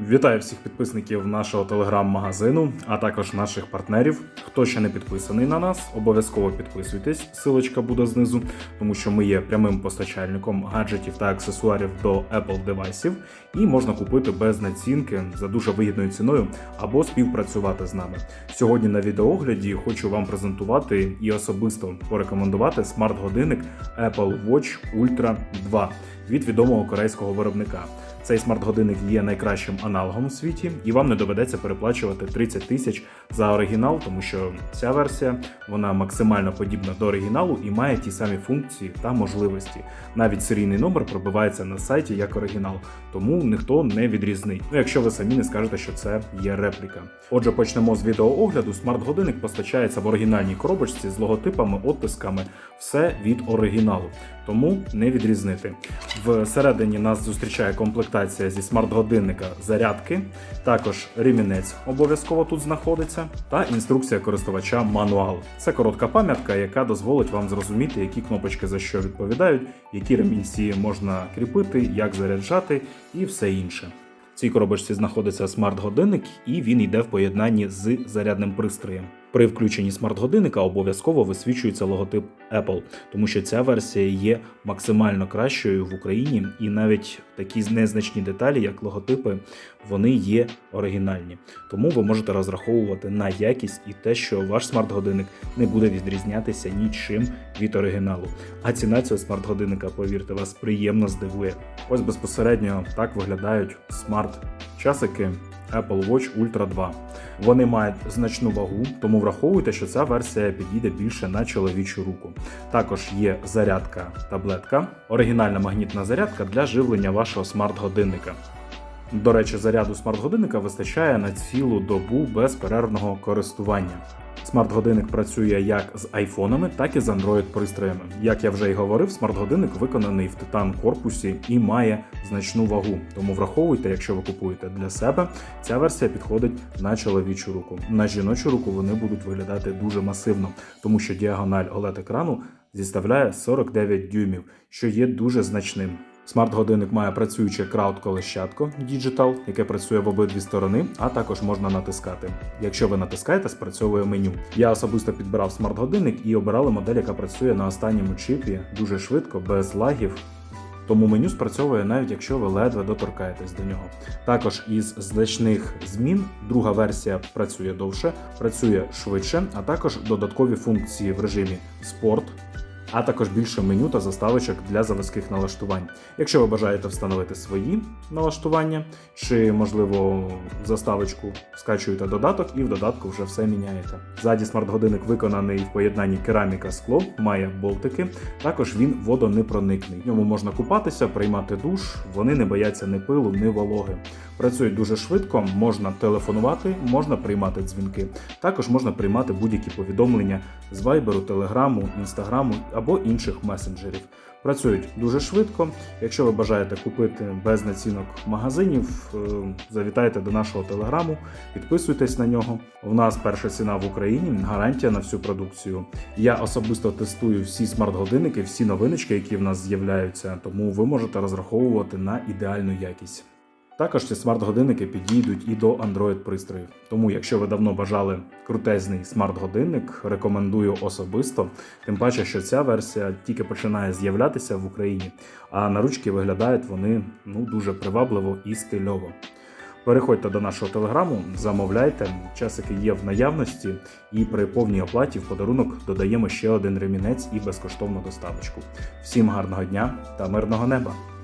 Вітаю всіх підписників нашого телеграм-магазину, а також наших партнерів. Хто ще не підписаний на нас, обов'язково підписуйтесь. Силочка буде знизу, тому що ми є прямим постачальником гаджетів та аксесуарів до Apple девайсів, і можна купити без націнки за дуже вигідною ціною або співпрацювати з нами. Сьогодні на відеоогляді хочу вам презентувати і особисто порекомендувати смарт-годинник Apple Watch Ultra 2 від відомого корейського виробника. Цей смарт-годинник є найкращим аналогом у світі, і вам не доведеться переплачувати 30 тисяч за оригінал, тому що ця версія вона максимально подібна до оригіналу і має ті самі функції та можливості. Навіть серійний номер пробивається на сайті як оригінал, тому ніхто не відрізнить. Ну якщо ви самі не скажете, що це є репліка. Отже, почнемо з відеоогляду. Смарт-годинник постачається в оригінальній коробочці з логотипами, оттисками, все від оригіналу, тому не відрізнити. Всередині нас зустрічає комплектація зі смарт-годинника зарядки, також ремінець обов'язково тут знаходиться, та інструкція користувача мануал. Це коротка пам'ятка, яка дозволить вам зрозуміти, які кнопочки за що відповідають, які ремінці можна кріпити, як заряджати і все інше. В цій коробочці знаходиться смарт-годинник, і він йде в поєднанні з зарядним пристроєм. При включенні смарт-годинника обов'язково висвічується логотип Apple, тому що ця версія є максимально кращою в Україні, і навіть такі незначні деталі, як логотипи, вони є оригінальні. Тому ви можете розраховувати на якість і те, що ваш смарт-годинник не буде відрізнятися нічим від оригіналу. А ціна цього смарт-годинника, повірте, вас приємно здивує. Ось безпосередньо так виглядають смарт-часики Apple Watch Ultra 2. Вони мають значну вагу, тому враховуйте, що ця версія підійде більше на чоловічу руку. Також є зарядка таблетка, оригінальна магнітна зарядка для живлення вашого смарт-годинника. До речі, заряду смарт-годинника вистачає на цілу добу безперервного користування. Смарт-годинник працює як з айфонами, так і з Android-пристроями. Як я вже й говорив, смарт-годинник виконаний в титан корпусі і має значну вагу. Тому враховуйте, якщо ви купуєте для себе, ця версія підходить на чоловічу руку. На жіночу руку вони будуть виглядати дуже масивно, тому що діагональ oled екрану зіставляє 49 дюймів, що є дуже значним. Смарт-годинник має працююче крауд-колещатко Digital, яке працює в обидві сторони, а також можна натискати. Якщо ви натискаєте, спрацьовує меню. Я особисто підбирав смарт-годинник і обирали модель, яка працює на останньому чипі дуже швидко, без лагів. Тому меню спрацьовує навіть якщо ви ледве доторкаєтесь до нього. Також із значних змін друга версія працює довше, працює швидше, а також додаткові функції в режимі спорт, а також більше меню та заставочок для заводських налаштувань. Якщо ви бажаєте встановити свої налаштування, чи, можливо, заставочку скачуєте додаток і в додатку вже все міняєте. Ззаді смарт-годинник виконаний в поєднанні кераміка скло, має болтики, також він водонепроникний. В ньому можна купатися, приймати душ, вони не бояться ні пилу, ні вологи. Працюють дуже швидко, можна телефонувати, можна приймати дзвінки. Також можна приймати будь-які повідомлення з вайберу, телеграму, інстаграму або інших месенджерів. Працюють дуже швидко. Якщо ви бажаєте купити без націнок магазинів, е, завітайте до нашого телеграму, підписуйтесь на нього. У нас перша ціна в Україні, гарантія на всю продукцію. Я особисто тестую всі смарт-годинники, всі новиночки, які в нас з'являються, тому ви можете розраховувати на ідеальну якість. Також ці смарт-годинники підійдуть і до Android-пристроїв. Тому, якщо ви давно бажали крутезний смарт-годинник, рекомендую особисто. Тим паче, що ця версія тільки починає з'являтися в Україні, а на ручки виглядають вони ну дуже привабливо і стильово. Переходьте до нашого телеграму, замовляйте, часики є в наявності, і при повній оплаті в подарунок додаємо ще один ремінець і безкоштовну доставочку. Всім гарного дня та мирного неба!